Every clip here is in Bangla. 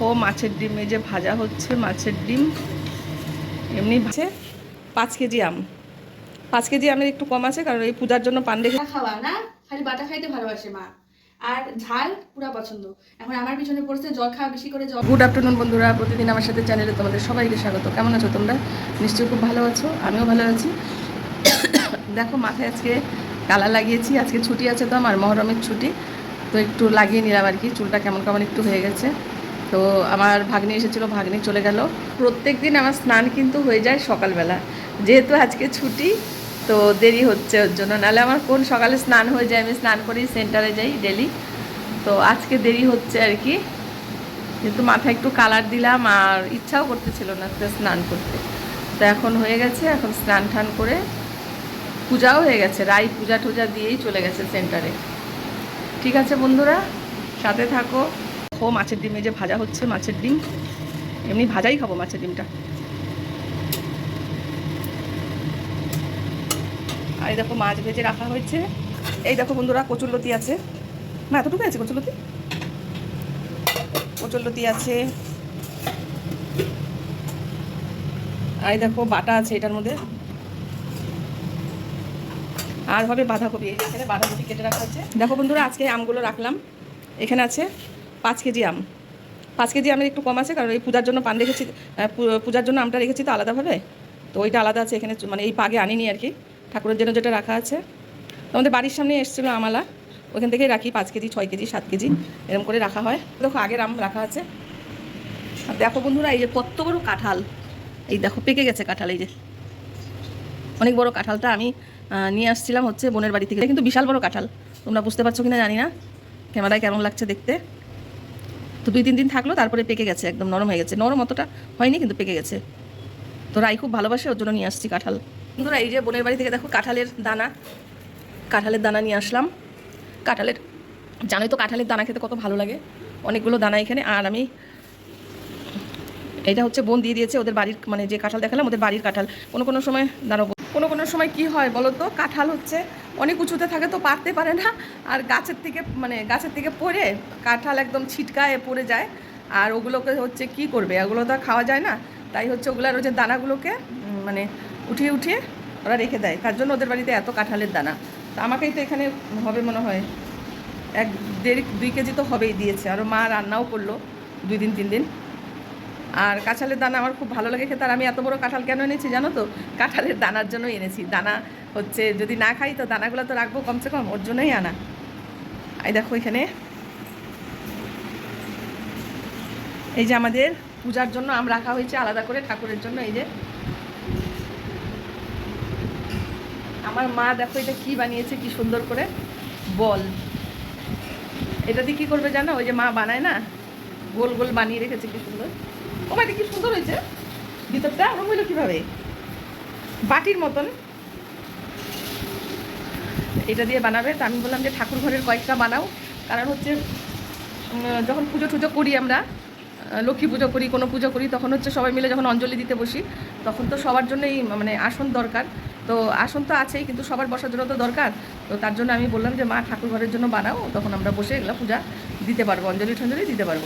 দেখো মাছের ডিম এই যে ভাজা হচ্ছে মাছের ডিম। এমনি আছে পাঁচ কেজি আম। পাঁচ কেজি আমের একটু কম আছে কারণ এই পূজার জন্য পান বাটা খাওয়া না খালি বাটা খাইতে ভালোবাসে মা। আর ঝাল পুরা পছন্দ। এখন আমার পিছনে পড়ছে জল খাওয়া বেশি করে জল গুড আফটারনুন বন্ধুরা প্রতিদিন আমার সাথে চ্যানেলে তোমাদের সবাইকে স্বাগত। কেমন আছো তোমরা? নিশ্চয়ই খুব ভালো আছো আমিও ভালো আছি। দেখো মাথায় আজকে কালার লাগিয়েছি আজকে ছুটি আছে তো আমার মহরমের ছুটি। তো একটু লাগিয়ে নিলাম আর কি চুলটা কেমন কেমন একটু হয়ে গেছে। তো আমার ভাগ্নি এসেছিল, ভাগ্নি চলে গেল। প্রত্যেক দিন আমার স্নান কিন্তু হয়ে যায় সকালবেলা। যেহেতু আজকে ছুটি, তো দেরি হচ্ছে ওর জন্য। নাহলে আমার কোন সকালে স্নান হয়ে যায়, আমি স্নান করেই সেন্টারে যাই ডেলি তো আজকে দেরি হচ্ছে আর কি। কিন্তু মাথায় একটু কালার দিলাম আর ইচ্ছাও করতেছিল না স্নান করতে। তো এখন হয়ে গেছে, এখন স্নান টান করে পূজাও হয়ে গেছে। রাই পূজা টুজা দিয়েই চলে গেছে সেন্টারে। ঠিক আছে বন্ধুরা, সাথে থাকো। ও মাছের ডিম, এই যে ভাজা হচ্ছে মাছের ডিম। এমনি ভাজাই খাব মাছের ডিমটা। আর এই দেখো, মাছ ভেজে রাখা হয়েছে। এই দেখো বন্ধুরা কচুরলতি আছে। না এতটুকু আছে কচুরলতি কচুরলতি আছে। আর দেখো, বাটা আছে এটার মধ্যে। আর হবে বাঁধাকপি। এখানে বাঁধাকপি কেটে রাখা আছে দেখো বন্ধুরা, আজকে আমগুলো রাখলাম। এখানে আছে পাঁচ কেজি আম। পাঁচ কেজি আমের একটু কম আছে, কারণ এই পূজার জন্য পান রেখেছি পূজার জন্য আমটা রেখেছি তো আলাদাভাবে। তো ওইটা আলাদা আছে এখানে মানে এই পাগে আনিনি আর কি। ঠাকুরের জন্য যেটা রাখা আছে। আমাদের বাড়ির সামনে এসেছিল আমালা। ওখান থেকেই রাখি পাঁচ কেজি, ছয় কেজি, সাত কেজি এরকম করে রাখা হয়। দেখো, আগের আম রাখা আছে। আর দেখো বন্ধুরা, এই যে কত বড় কাঁঠাল। এই দেখো, পেকে গেছে কাঁঠাল, এই যে। অনেক বড় কাঁঠালটা আমি নিয়ে আসছিলাম হচ্ছে বোনের বাড়ি থেকে। কিন্তু বিশাল বড় কাঁঠাল। তোমরা বুঝতে পারছ কিনা জানি না। ক্যামেরায় কেমন লাগছে দেখতে। তো দুই, তিন দিন থাকল, তারপরে পেকে গেছে, একদম নরম হয়ে গেছে। নরম অতটা হয়নি, কিন্তু পেকে গেছে। তো রাই খুব ভালোবাসে, ওর জন্য নিয়ে আসছি কাঁঠাল। বন্ধুরা, এই যে বোনের বাড়ি থেকে দেখো কাঁঠালের দানা। কাঁঠালের দানা নিয়ে আসলাম। কাঁঠালের জানোই তো কাঁঠালের দানা খেতে কত ভালো লাগে। অনেকগুলো দানা এখানে। আর আমি এটা হচ্ছে বোন দিয়ে দিয়েছে, ওদের বাড়ির মানে যে কাঁঠাল দেখালাম, ওদের বাড়ির কাঁঠাল। কোনো কোনো সময় দাঁড়াবো কোনো কোনো সময় কি হয় বলো তো? কাঁঠাল হচ্ছে, অনেক উঁচুতে থাকে তো পারতে পারে না। আর গাছের থেকে মানে গাছের থেকে পড়ে কাঁঠাল একদম ছিটকায় পড়ে যায়। আর ওগুলোকে হচ্ছে কি করবে? ওগুলো তো আর খাওয়া যায় না। তাই হচ্ছে ওগুলার ওই যে দানাগুলোকে মানে উঠিয়ে উঠিয়ে ওরা রেখে দেয়। তার জন্য ওদের বাড়িতে এত কাঁঠালের দানা। তো আমাকেই তো এখানে হবে মনে হয়। এক দেড়, দুই কেজি তো হবেই দিয়েছে। আরও মা রান্নাও করল দুই দিন, তিন দিন। আর কাঁঠালের দানা আমার খুব ভালো লাগে খেতে। আর আমি এত বড় কাঁঠাল কেন এনেছি জানো তো? কাঁঠালের দানার জন্য এনেছি। দানা হচ্ছে যদি না খাই তো দানাগুলো তো রাখব কমসে কম, ওর জন্যই আনা। এই দেখো এখানে। এই যে আমাদের পূজার জন্য আম রাখা হয়েছে, আলাদা করে ঠাকুরের জন্য। এই যে আমার মা দেখো এটা কি বানিয়েছে, কি সুন্দর করে। বল। এটা দিয়ে কি করবে জানো? ওই যে মা বানায় না? গোল গোল বানিয়ে রেখেছে, কি সুন্দর। ও মা এটা কি সুন্দর হয়েছে। ভিতরটা রং হইল কীভাবে? বাটির মতন। এটা দিয়ে বানাবে। তা আমি বললাম যে ঠাকুর ঘরের কয়েকটা বানাও। কারণ হচ্ছে যখন পুজো টুজো করি আমরা লক্ষ্মী পুজো করি, কোনো পুজো করি, তখন হচ্ছে সবাই মিলে যখন অঞ্জলি দিতে বসি, তখন তো সবার জন্যই মানে আসন দরকার। তো আসন তো আছেই, কিন্তু সবার বসার জন্য তো দরকার। তো তার জন্য আমি বললাম যে, মা, ঠাকুর ঘরের জন্য বানাও। তখন আমরা বসে এগুলো পূজা দিতে পারব অঞ্জলি ঠঞ্জলি দিতে পারব।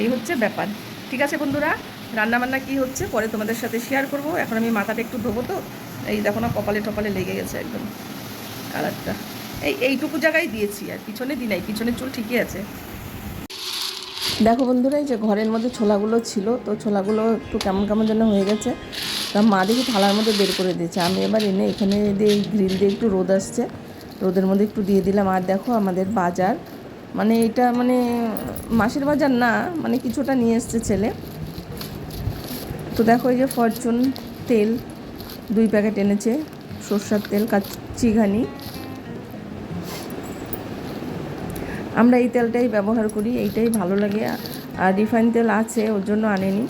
এই হচ্ছে ব্যাপার। ঠিক আছে বন্ধুরা, রান্নাবান্না কি হচ্ছে পরে তোমাদের সাথে শেয়ার করব। এখন আমি মাথাটা একটু ধোবো তো, এই দেখো না কপালে টপালে লেগে গেছে একদম কালারটা। এই এইটুকু জায়গায় দিয়েছি আর, পিছনে দিই নাই পিছনে চুল ঠিকই আছে। দেখো বন্ধুরা, এই যে ঘরের মধ্যে ছোলাগুলো ছিল, তো ছোলাগুলো একটু কেমন কেমন যেন হয়ে গেছে। তা মা দেখি থালার মধ্যে বের করে দিয়েছে। আমি এবার এনে এখানে দিয়ে গ্রিল দিয়ে একটু রোদ আসছে, রোদের মধ্যে একটু দিয়ে দিলাম। আর দেখো আমাদের বাজার মানে এটা মানে মাসের বাজার না মানে কিছুটা নিয়ে এসছে ছেলে। তো দেখো এই যে ফরচুন তেল, দুই প্যাকেট এনেছে, সর্ষার তেল কাচিঘানি আমরা এই তেলটাই ব্যবহার করি, এইটাই ভালো লাগে। আর রিফাইন তেল আছে, ওর জন্য আনেনি।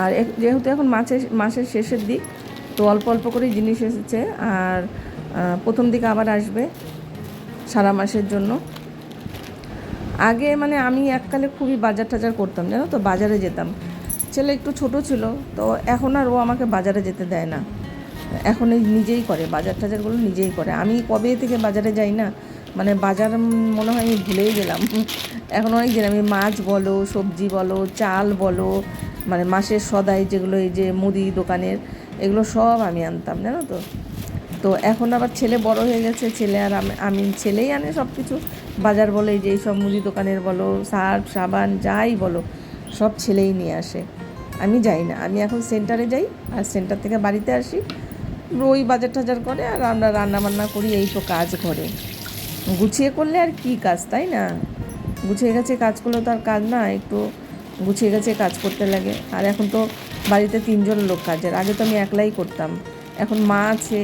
আর যেহেতু এখন মাছের, মাসের শেষের দিক, তো অল্প অল্প করেই জিনিস এসেছে। আর প্রথম দিকে আবার আসবে সারা মাসের জন্য। আগে মানে আমি এককালে খুবই বাজার টাজার করতাম, জানো তো? বাজারে যেতাম। ছেলে একটু ছোট ছিল, তো এখন আর ও আমাকে বাজারে যেতে দেয় না। এখন নিজেই করে, বাজার টাজারগুলো নিজেই করে। আমি কবে থেকে বাজারে যাই না মানে বাজার মনে হয় আমি ভুলেই গেলাম। এখন অনেক দিন আমি মাছ বলো, সবজি বলো, চাল বলো মানে মাসের সদাই যেগুলো এই যে মুদি দোকানের, এগুলো সব আমি আনতাম, জানো তো? তো এখন আবার ছেলে বড় হয়ে গেছে, ছেলে আর আমি ছেলেই আনে সব কিছু বাজার বলে এই যে এই সব মুদি দোকানের বলো, সার্ফ, সাবান, যাই বলো, সব ছেলেই নিয়ে আসে। আমি যাই না। আমি এখন সেন্টারে যাই আর সেন্টার থেকে বাড়িতে আসি। ওই বাজার টাজার করে আর আমরা রান্না বান্না করি এই তো কাজ করে গুছিয়ে করলে আর কি কাজ, তাই না? গুছিয়ে গেছে কাজ করলে তো আর কাজ না, একটু গুছিয়ে গেছে কাজ করতে লাগে। আর এখন তো বাড়িতে তিনজন লোক কাজের। আগে তো আমি একলাই করতাম। এখন মা আছে,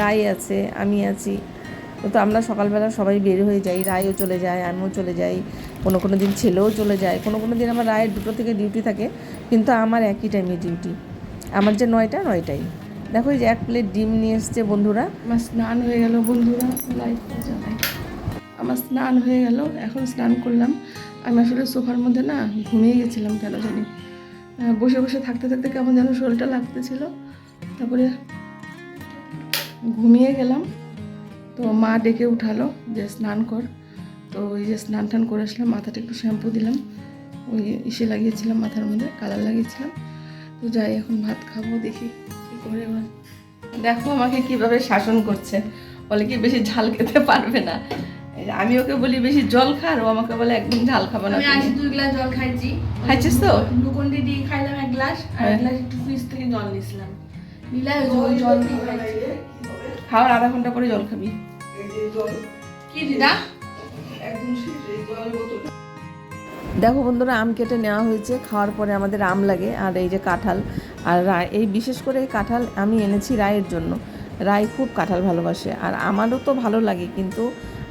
রাই আছে, আমি আছি। তো আমরা সকালবেলা সবাই বের হয়ে যাই, রায়ও চলে যায়, আমিও চলে যাই, কোনো কোনো দিন ছেলেও চলে যায়, কোনো কোনো দিন আমার রায়ের দুটো থেকে ডিউটি থাকে, কিন্তু আমার একই টাইমে ডিউটি আমার যে নয়টা, নয়টাই। দেখো এই যে এক প্লেট ডিম নিয়ে এসছে বন্ধুরা। আমার স্নান হয়ে গেল বন্ধুরা লাইটটা আমার স্নান হয়ে গেল, এখন স্নান করলাম। আমি আসলে সোফার মধ্যে না ঘুমিয়ে গেছিলাম কেন জানি। বসে বসে থাকতে থাকতে কেমন যেন শরীরটা লাগতেছিল। তারপরে ঘুমিয়ে গেলাম। তো মা ডেকে উঠালো যে স্নান কর। তো ওই যে স্নান টান করে আসলাম মাথাটা একটু শ্যাম্পু দিলাম। ওই ইসে লাগিয়েছিলাম মাথার মধ্যে কালার লাগিয়েছিলাম। তো যাই এখন ভাত খাব দেখি কী করে এবার দেখো আমাকে কীভাবে শাসন করছে। বলে কি বেশি ঝাল খেতে পারবে না। আমি ওকে বলি বেশি জল খা আর ও আমাকে বলে একদম ঝাল খাব না আমি দুই গ্লাস জল খাইছি। খাইছিস তো? গ্লুকন ডি দিয়ে খাইলাম এক গ্লাস আর হ্যাঁ। এক গ্লাস একটু ফ্রিজ থেকে জল নিয়েছিলাম জল জল দিয়ে খাইছি। খাওয়ার আধা ঘণ্টা পরে জল খাবি। কি দিদা দেখো বন্ধুরা আম কেটে নেওয়া হয়েছে খাওয়ার পরে আমাদের আম লাগে আর এই যে কাঁঠাল। আর রায় এই বিশেষ করে এই কাঁঠাল আমি এনেছি রায়ের জন্য। রায় খুব কাঁঠাল ভালোবাসে আর আমারও তো ভালো লাগে কিন্তু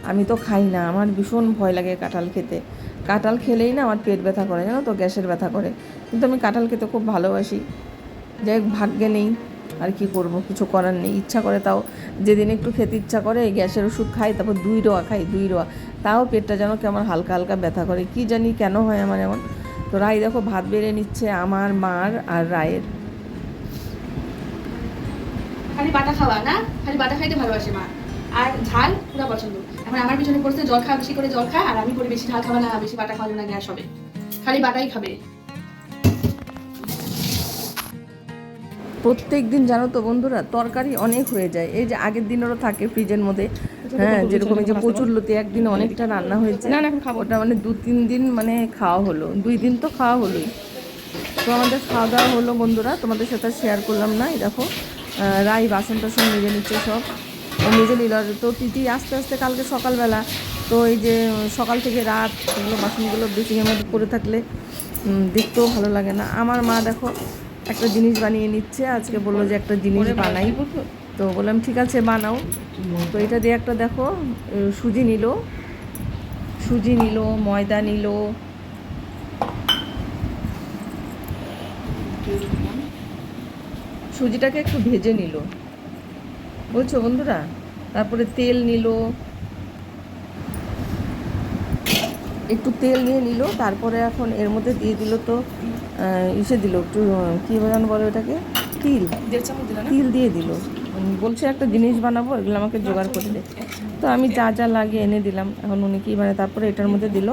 আমি তো খাই না। আমার ভীষণ ভয় লাগে কাঁঠাল খেতে। কাঁঠাল খেলেই না আমার পেট ব্যথা করে জানো তো? গ্যাসের ব্যথা করে। কিন্তু আমি কাঁঠাল খেতে খুব ভালোবাসি। যাই ভাগ্যে নেই। আর কি করব? কিছু করার নেই। ইচ্ছা করে তাও যেদিন একটু খেতে ইচ্ছা করে গ্যাসের ওষুধ খাই, তারপর দুই রোয়া খাই, দুই রোয়া। তাও পেটটা যেন কেমন হালকা হালকা ব্যথা করে। কি জানি কেন হয় আমার এমন। তো রায় দেখো, ভাত বেড়ে নিচ্ছে আমার মার আর রায়ের। খালি বাটা খাওয়া, না? খালি বাটা খাইতে ভালোবাসে মা। আর ঝাল পুরো পছন্দ। এখন আমার পিছনে পড়ছে, জল বেশি করে জল খা, আর আমি করি বেশি ঝাল না, বেশি বাটা খাওয়া না গ্যাস হবে। খালি বাটাই খাবে। প্রত্যেক দিন জানো তো বন্ধুরা তরকারি অনেক হয়ে যায়। এই যে আগের দিনেরও থাকে ফ্রিজের মধ্যে। হ্যাঁ যেরকম এই যে প্রচুর লতি একদিন অনেকটা রান্না হয়েছে। না, না, এখন খাব। ওটা মানে দু তিন দিন মানে খাওয়া হলো। দুই দিন তো খাওয়া হলোই। তো আমাদের খাওয়া দাওয়া হলো বন্ধুরা তোমাদের সাথে শেয়ার করলাম না এই দেখো। রাই বাসন টাসন নিজে নিচ্ছে সব। নিজে নিল তো তিথি আস্তে আস্তে কালকে সকালবেলা তো এই যে সকাল থেকে রাত এগুলো বাসনগুলো বেসিংয়ের মধ্যে পড়ে থাকলে দেখতেও ভালো লাগে না। আমার মা দেখো একটা জিনিস বানিয়ে নিচ্ছে আজকে বলল যে একটা জিনিস বানাই। তো বললাম ঠিক আছে বানাও। তো এটা দিয়ে একটা দেখো সুজি নিল। সুজি নিল ময়দা নিল। সুজিটাকে একটু ভেজে নিল। বলছো বন্ধুরা? তারপরে তেল নিল। একটু তেল নিয়ে নিল তারপরে এখন এর মধ্যে দিয়ে দিল তো ইসে দিল একটু কী যেন বলে ওটাকে? তিল। তিল দিয়ে দিল। বলছে একটা জিনিস বানাবো এগুলো আমাকে জোগাড় করে দে। তো আমি যা যা লাগে এনে দিলাম। এখন উনি কী বানায় তারপরে এটার মধ্যে দিল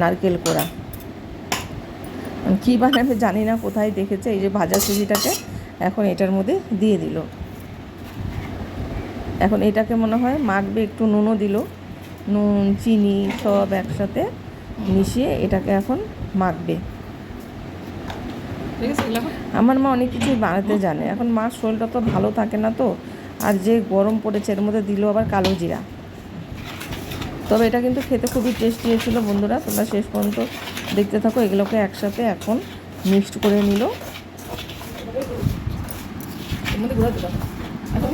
নারকেল কোড়া। কী বানাবে জানি না কোথায় দেখেছে এই যে ভাজা সুজিটাকে এখন এটার মধ্যে দিয়ে দিল। এখন এটাকে মনে হয় মাখবে একটু নুনও দিল। নুন চিনি সব একসাথে মিশিয়ে এটাকে এখন মাখবে? আমার মা অনেক কিছুই বানাতে জানে। এখন মার শরীরটা তো ভালো থাকে না তো আর যে গরম পড়েছে এর মধ্যে দিল আবার কালো জিরা। তবে এটা কিন্তু খেতে খুবই টেস্টি হয়েছিল বন্ধুরা তোমরা শেষ পর্যন্ত দেখতে থাকো এগুলোকে একসাথে এখন মিক্সড করে নিল।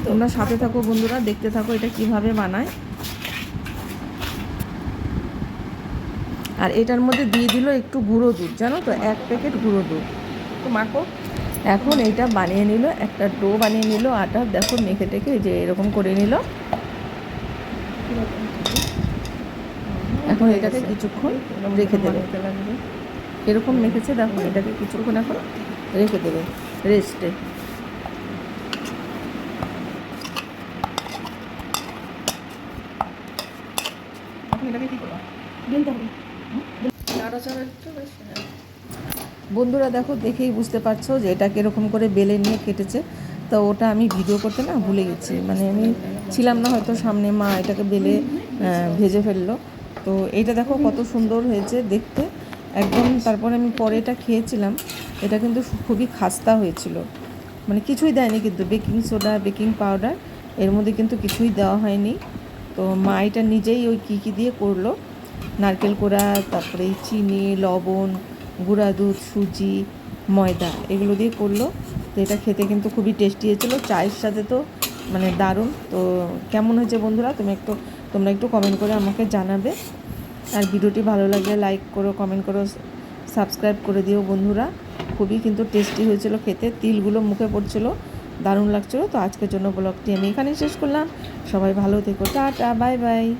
তোমরা সাথে থাকো বন্ধুরা দেখতে থাকো এটা কীভাবে বানায়। আর এটার মধ্যে দিয়ে দিল একটু গুঁড়ো দুধ, জানো তো? এক প্যাকেট গুঁড়ো দুধ। তো মাখো। এখন এইটা বানিয়ে নিল, একটা ডো বানিয়ে নিল, আটা দেখো মেখে টেখে যে এরকম করে নিল। এখন এটাকে কিছুক্ষণ রেখে দেবে। এরকম মেখেছে, দেখো, এটাকে কিছুক্ষণ এখন রেখে দেবে, রেস্টে। বেশ হ্যাঁ। বন্ধুরা দেখো, দেখেই বুঝতে পারছ যে এটা কীরকম করে বেলে নিয়ে কেটেছে। তো ওটা আমি ভিডিও করতে না ভুলে গেছি। মানে আমি ছিলাম না হয়তো সামনে মা এটাকে বেলে ভেজে ফেলল। তো এইটা দেখো কত সুন্দর হয়েছে দেখতে। একদম তারপরে আমি পরে এটা খেয়েছিলাম। এটা কিন্তু খুবই খাস্তা হয়েছিল। মানে কিছুই দেয়নি কিন্তু, বেকিং সোডা, বেকিং পাউডার, এর মধ্যে কিন্তু কিছুই দেওয়া হয়নি। তো মা এটা নিজেই ওই কী কী দিয়ে করল নারকেল কোড়া, তারপরে চিনি, লবণ, গুঁড়া দুধ, সুজি, ময়দা, এগুলো দিয়ে করল। তো এটা খেতে কিন্তু খুবই টেস্টি হয়েছিলো। চায়ের সাথে তো মানে দারুণ। তো কেমন হয়েছে বন্ধুরা? তুমি একটু, তোমরা একটু কমেন্ট করে আমাকে জানাবে। আর ভিডিওটি ভালো লাগলে লাইক করো কমেন্ট করো সাবস্ক্রাইব করে দিও বন্ধুরা। খুবই কিন্তু টেস্টি হয়েছিল খেতে। তিলগুলো মুখে পড়ছিল। দারুণ লাগছিল। তো আজকের জন্য ব্লগটি আমি এখানেই শেষ করলাম। সবাই ভালো থেকো। Tata bye bye